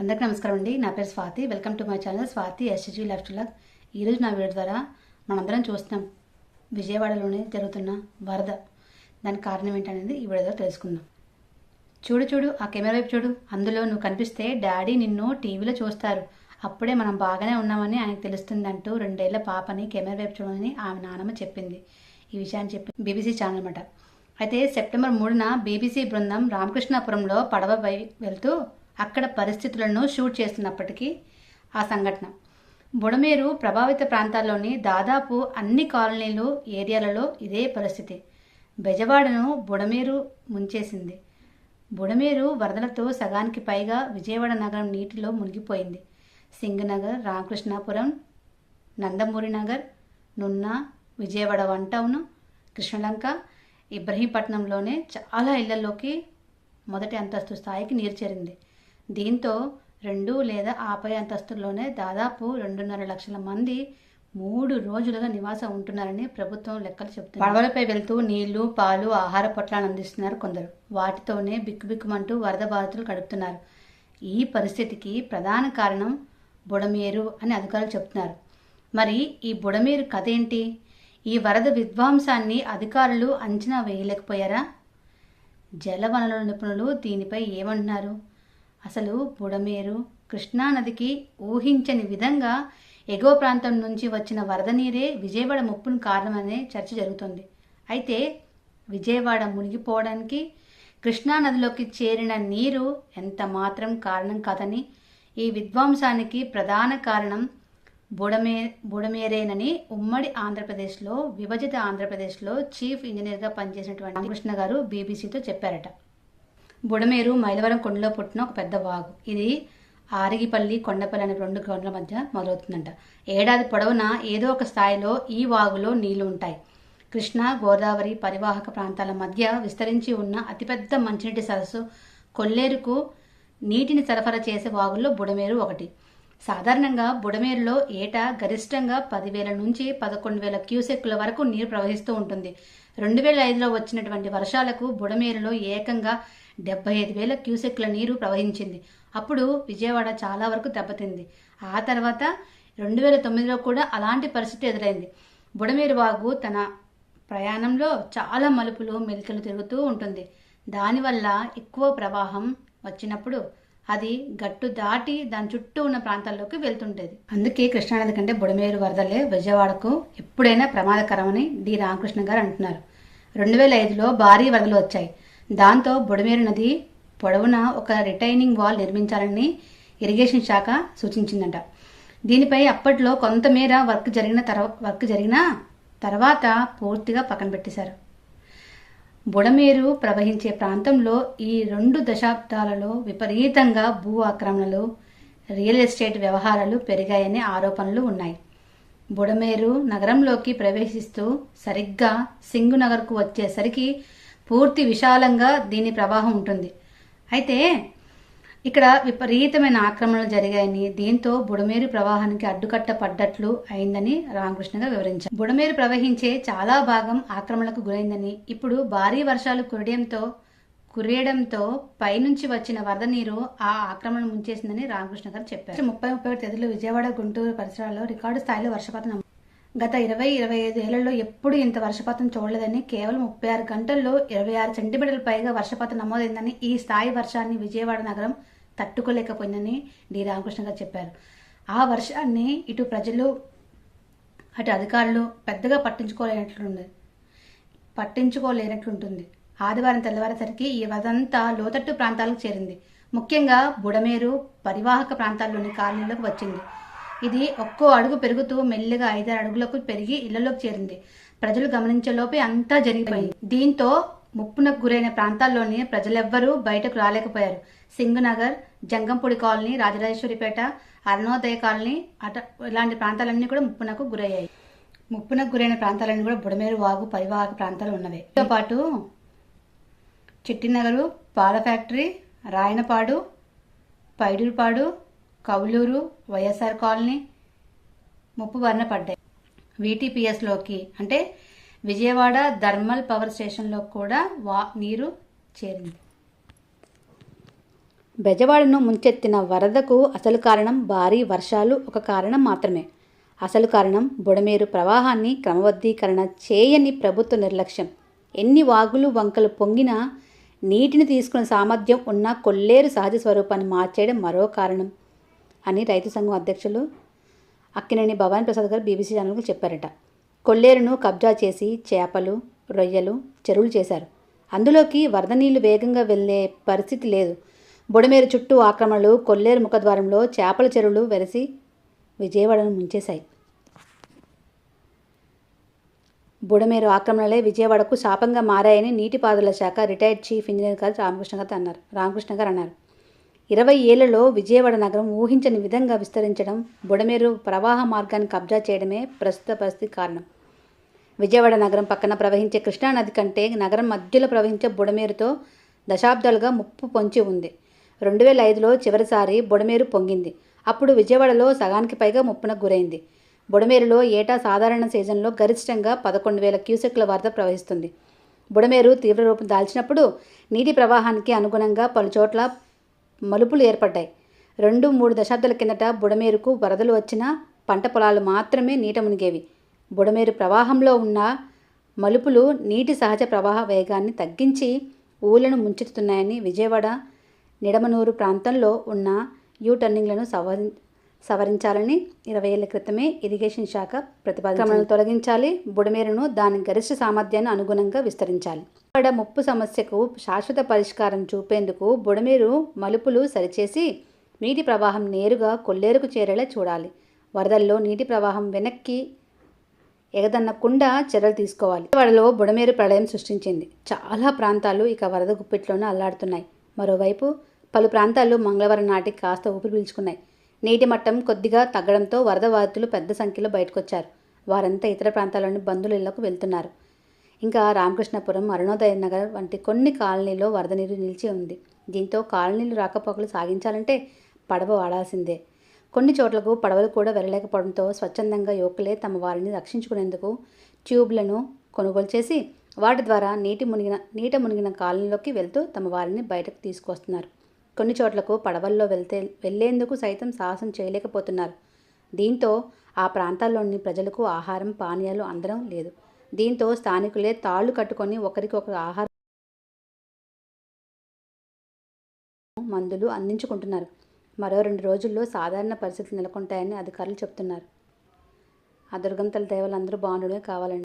అందరికీ నమస్కారం అండి. నా పేరు Swathi. Welcome to my channel Swathi SG lifestyle ఈరోజు నా వీడియో ద్వారా మనందరం చూస్తున్నాం విజయవాడలోనే జరుగుతున్న వరద. దానికి కారణం ఏంటనేది ఈ వీడియో ద్వారా తెలుసుకుందాం. చూడు చూడు ఆ కెమెరా వైపు చూడు. అందులో నువ్వు కనిపిస్తే డాడీ నిన్ను టీవీలో చూస్తారు. అప్పుడే మనం బాగానే ఉన్నామని ఆయనకు తెలుస్తుందంటూ రెండేళ్ళ పాపని కెమెరా వైపు చూడమని ఆమె నానమ్మ చెప్పింది. ఈ విషయాన్ని చెప్పి బీబీసీ ఛానల్ అనమాట అయితే సెప్టెంబర్ మూడున బీబీసీ బృందం రామకృష్ణాపురంలో పడవపై వెళ్తూ అక్కడ పరిస్థితులను షూట్ చేస్తున్నప్పటికీ ఆ సంఘటన. బుడమేరు ప్రభావిత ప్రాంతాల్లోని దాదాపు అన్ని కాలనీలు ఏరియాలలో ఇదే పరిస్థితి. బెజవాడను బుడమేరు ముంచేసింది. బుడమేరు వరదలతో సగానికి పైగా విజయవాడ నగరం నీటిలో మునిగిపోయింది. సింగనగర్ రామకృష్ణాపురం నందమూరి నగర్ నున్న విజయవాడ వన్ టౌన్ కృష్ణలంక ఇబ్రహీంపట్నంలోనే చాలా ఇళ్ళలోకి మొదటి అంతస్తు స్థాయికి నీరు చేరింది. దీంతో రెండు లేదా ఆపై అంతస్తుల్లోనే దాదాపు రెండున్నర లక్షల మంది మూడు రోజులుగా నివాసం ఉంటున్నారని ప్రభుత్వం లెక్కలు చెబుతుంది పడవలపై వెళ్తూ నీళ్ళు పాలు ఆహార పొట్లాలను అందిస్తున్నారు కొందరు. వాటితోనే బిక్కుబిక్కుమంటూ వరద బాధితులు గడుపుతున్నారు ఈ పరిస్థితికి ప్రధాన కారణం బుడమేరు అని అధికారులు చెబుతున్నారు. మరి ఈ బుడమేరు కథ ఏంటి? ఈ వరద విధ్వంసాన్ని అధికారులు అంచనా వేయలేకపోయారా? జలవనరుల నిపుణులు దీనిపై ఏమంటున్నారు? అసలు బుడమేరు కృష్ణానదికి ఊహించని విధంగా ఎగువ ప్రాంతం నుంచి వచ్చిన వరద నీరే విజయవాడ ముప్పును కారణమనే చర్చ జరుగుతుంది. అయితే విజయవాడ మునిగిపోవడానికి కృష్ణానదిలోకి చేరిన నీరు ఎంత మాత్రం కారణం కాదని ఈ విధ్వంసానికి ప్రధాన కారణం బుడమే బుడమేరేనని ఉమ్మడి ఆంధ్రప్రదేశ్లో విభజిత ఆంధ్రప్రదేశ్లో చీఫ్ ఇంజనీర్గా పనిచేసినటువంటి కృష్ణ గారు బీబీసీతో చెప్పారట. బుడమేరు మైలవరం కొండలో పుట్టిన ఒక పెద్ద వాగు. ఇది ఆరిగిపల్లి కొండపల్లి అనే రెండు కొండల మధ్య మొదలవుతుందంట. ఏడాది పొడవునా ఏదో ఒక స్థాయిలో ఈ వాగులో నీళ్ళు ఉంటాయి. కృష్ణా గోదావరి పరివాహక ప్రాంతాల మధ్య విస్తరించి ఉన్న అతిపెద్ద మంచినీటి సరస్సు కొల్లేరుకు నీటిని సరఫరా చేసే వాగుల్లో బుడమేరు ఒకటి. సాధారణంగా బుడమేరులో ఏటా గరిష్టంగా పదివేల నుంచి పదకొండు వేల క్యూసెక్కుల వరకు నీరు ప్రవహిస్తూ ఉంటుంది. రెండు వేల ఐదులో వచ్చినటువంటి వర్షాలకు బుడమేరులో ఏకంగా డెబ్బై ఐదు వేల క్యూసెక్ల నీరు ప్రవహించింది. అప్పుడు విజయవాడ చాలా వరకు దెబ్బతింది. ఆ తర్వాత రెండు వేల తొమ్మిదిలో కూడా అలాంటి పరిస్థితి ఎదురైంది. బుడమేరు వాగు తన ప్రయాణంలో చాలా మలుపులు మెలికలు తిరుగుతూ ఉంటుంది. దానివల్ల ఎక్కువ ప్రవాహం వచ్చినప్పుడు అది గట్టు దాటి దాని చుట్టూ ఉన్న ప్రాంతాల్లోకి వెళ్తుంటేది అందుకే కృష్ణానది కంటే బుడమేరు వరదలే విజయవాడకు ఎప్పుడైనా ప్రమాదకరమని డి రామకృష్ణ గారు అంటున్నారు. రెండు వేల ఐదులో భారీ వరదలు వచ్చాయి. దాంతో బుడమేరు నది పొడవున ఒక రిటైనింగ్ వాల్ నిర్మించాలని ఇరిగేషన్ శాఖ సూచించిందట. దీనిపై అప్పట్లో కొంతమేర వర్క్ జరిగిన తర్వా వర్క్ జరిగిన తర్వాత పూర్తిగా పక్కన పెట్టేశారు. బుడమేరు ప్రవహించే ప్రాంతంలో ఈ రెండు దశాబ్దాలలో విపరీతంగా భూ ఆక్రమణలు రియల్ ఎస్టేట్ వ్యవహారాలు పెరిగాయనే ఆరోపణలు ఉన్నాయి. బుడమేరు నగరంలోకి ప్రవేశిస్తూ సరిగ్గా సింగు నగర్కు వచ్చేసరికి పూర్తి విశాలంగా దీని ప్రవాహం ఉంటుంది. అయితే ఇక్కడ విపరీతమైన ఆక్రమణలు జరిగాయని దీంతో బుడమేరు ప్రవాహానికి అడ్డుకట్ట పడ్డట్లు అయిందని రామకృష్ణగా వివరించారు. బుడమేరు ప్రవహించే చాలా భాగం ఆక్రమణలకు గురైందని ఇప్పుడు భారీ వర్షాలు కురియడంతో కురియడంతో పైనుంచి వచ్చిన వరద నీరు ఆ ఆక్రమణ ముంచేసిందని రామకృష్ణ గారు చెప్పారు. ముప్పై ముప్పై తేదీలో విజయవాడ గుంటూరు పరిసరాల్లో రికార్డు స్థాయిలో వర్షపాతం గత ఇరవై ఇరవై ఐదు ఏళ్ళలో ఎప్పుడు ఇంత వర్షపాతం చూడలేదని కేవలం ముప్పై ఆరు గంటల్లో ఇరవై ఆరు సెంటీమీటర్ల పైగా వర్షపాతం నమోదైందని ఈ స్థాయి వర్షాన్ని విజయవాడ నగరం తట్టుకోలేకపోయిందని డి. రామకృష్ణ గారు చెప్పారు. ఆ వర్షాన్ని ఇటు ప్రజలు అటు అధికారులు పెద్దగా పట్టించుకోలేనట్లుంది. పట్టించుకోలేనట్లుంటుంది. ఆదివారం తెల్లవారేసరికి ఈ వదంతా లోతట్టు ప్రాంతాలకు చేరింది. ముఖ్యంగా బుడమేరు పరివాహక ప్రాంతాల్లోని కాలనీలకు వచ్చింది. ఇది ఒక్కో అడుగు పెరుగుతూ మెల్లిగా ఐదారు అడుగులకు పెరిగి ఇళ్ళలోకి చేరింది. ప్రజలు గమనించేలోపే అంతా జరిగిపోయింది. దీంతో ముప్పునకు గురైన ప్రాంతాల్లోని ప్రజలెవ్వరూ బయటకు రాలేకపోయారు. సింగునగర్ జంగంపూడి కాలనీ రాజరాజేశ్వరిపేట అరుణోదయ కాలనీ అట ఇలాంటి ప్రాంతాలన్నీ కూడా ముప్పునకు గురయ్యాయి. ముప్పునకు గురైన ప్రాంతాలన్నీ కూడా బుడమేరు వాగు పరివాహక ప్రాంతాలు ఉన్నవి. దీంతో పాటు చిట్టినగరు పాల ఫ్యాక్టరీ రాయనపాడు పైడూరుపాడు కౌలూరు వైఎస్ఆర్ కాలనీ ముప్పు బారిన పడ్డాయి. వీటీపీఎస్లోకి అంటే విజయవాడ థర్మల్ పవర్ స్టేషన్లో కూడా వా నీరు చేరింది. బెజవాడను ముంచెత్తిన వరదకు అసలు కారణం భారీ వర్షాలు ఒక కారణం మాత్రమే. అసలు కారణం బుడమేరు ప్రవాహాన్ని క్రమబద్ధీకరణ చేయని ప్రభుత్వ నిర్లక్ష్యం. ఎన్ని వాగులు వంకలు పొంగినా నీటిని తీసుకునే సామర్థ్యం ఉన్న కొల్లేరు సహజ స్వరూపాన్ని మార్చేయడం మరో కారణం. అని రైతు సంఘం అధ్యక్షులు అక్కినేని భవానీ ప్రసాద్ గారు బీబీసీ ఛానల్కు చెప్పారట. కొల్లేరును కబ్జా చేసి చేపలు రొయ్యలు చెరువులు చేశారు. అందులోకి వరద నీళ్ళు వేగంగా వెళ్ళే పరిస్థితి లేదు. బుడమేరు చుట్టూ ఆక్రమణలు కొల్లేరు ముఖద్వారంలో చేపల చెరువులు వెరసి విజయవాడను ముంచేశాయి. బుడమేరు ఆక్రమణలే విజయవాడకు శాపంగా మారాయని నీటిపారుదల శాఖ రిటైర్డ్ చీఫ్ ఇంజనీర్ గారు రామకృష్ణ గారు అన్నారు. రామకృష్ణ గారు అన్నారు. ఇరవై ఏళ్ళలో విజయవాడ నగరం ఊహించని విధంగా విస్తరించడం బుడమేరు ప్రవాహ మార్గాన్ని కబ్జా చేయడమే ప్రస్తుత పరిస్థితి కారణం. విజయవాడ నగరం పక్కన ప్రవహించే కృష్ణానది కంటే నగరం మధ్యలో ప్రవహించే బుడమేరుతో దశాబ్దాలుగా ముప్పు పొంచి ఉంది. రెండు వేల ఐదులో చివరిసారి బుడమేరు పొంగింది. అప్పుడు విజయవాడలో సగానికి పైగా ముప్పున గురైంది. బుడమేరులో ఏటా సాధారణ సీజన్లో గరిష్టంగా పదకొండు వేల క్యూసెక్ల వరద ప్రవహిస్తుంది. బుడమేరు తీవ్ర రూపం దాల్చినప్పుడు నీటి ప్రవాహానికి అనుగుణంగా పలుచోట్ల మలుపులు ఏర్పడ్డాయి. రెండు మూడు దశాబ్దాల కిందట బుడమేరుకు వరదలు వచ్చినా పంట పొలాలు మాత్రమే నీట మునిగేవి. బుడమేరు ప్రవాహంలో ఉన్న మలుపులు నీటి సహజ ప్రవాహ వేగాన్ని తగ్గించి ఊళ్ళను ముంచెత్తుతున్నాయని విజయవాడ నిడమనూరు ప్రాంతంలో ఉన్న యూ టర్నింగ్లను సవరి సవరించాలని ఇరవై ఏళ్ళ క్రితమే ఇరిగేషన్ శాఖ ప్రతిపాదనలను తొలగించాలి. బుడమేరును దాని గరిష్ట సామర్థ్యాన్ని అనుగుణంగా విస్తరించాలి. ఇక్కడ ముప్పు సమస్యకు శాశ్వత పరిష్కారం చూపేందుకు బుడమేరు మలుపులు సరిచేసి నీటి ప్రవాహం నేరుగా కొల్లేరుకు చేరేలా చూడాలి. వరదల్లో నీటి ప్రవాహం వెనక్కి ఎగదన్నకుండా చర్యలు తీసుకోవాలి. వాడలో బుడమేరు ప్రళయం సృష్టించింది. చాలా ప్రాంతాలు ఇక వరద గుప్పిట్లోనే అల్లాడుతున్నాయి. మరోవైపు పలు ప్రాంతాలు మంగళవారం నాటికి కాస్త ఊపిరి పీల్చుకున్నాయి. నీటి మట్టం కొద్దిగా తగ్గడంతో వరద బాధితులు పెద్ద సంఖ్యలో బయటకొచ్చారు. వారంతా ఇతర ప్రాంతాల్లోని బంధువుల ఇళ్ళకు వెళ్తున్నారు. ఇంకా రామకృష్ణపురం అరుణోదయ నగర్ వంటి కొన్ని కాలనీలో వరద నీరు నిలిచి ఉంది. దీంతో కాలనీలు రాకపోకలు సాగించాలంటే పడవ వాడాల్సిందే. కొన్ని చోట్లకు పడవలు కూడా వెళ్ళలేకపోవడంతో స్వచ్ఛందంగా యువకులే తమ వారిని రక్షించుకునేందుకు ట్యూబ్లను కొనుగోలు చేసి వాటి ద్వారా నీటి మునిగిన నీట మునిగిన కాలనీలోకి వెళ్తూ తమ వారిని బయటకు తీసుకొస్తున్నారు కొన్ని చోట్లకు పడవల్లో వెళ్తే వెళ్ళేందుకు సైతం సాహసం చేయలేకపోతున్నారు. దీంతో ఆ ప్రాంతాల్లోని ప్రజలకు ఆహారం పానీయాలు అందడం లేదు. దీంతో స్థానికులే తాళ్ళు కట్టుకొని ఒకరికొకరు ఆహారం మందులు అందించుకుంటున్నారు. మరో రెండు రోజుల్లో సాధారణ పరిస్థితులు నెలకొంటాయని అధికారులు చెప్తున్నారు ఆ దుర్గంతల దేవలు అందరూ బాగుండడమే కావాలండి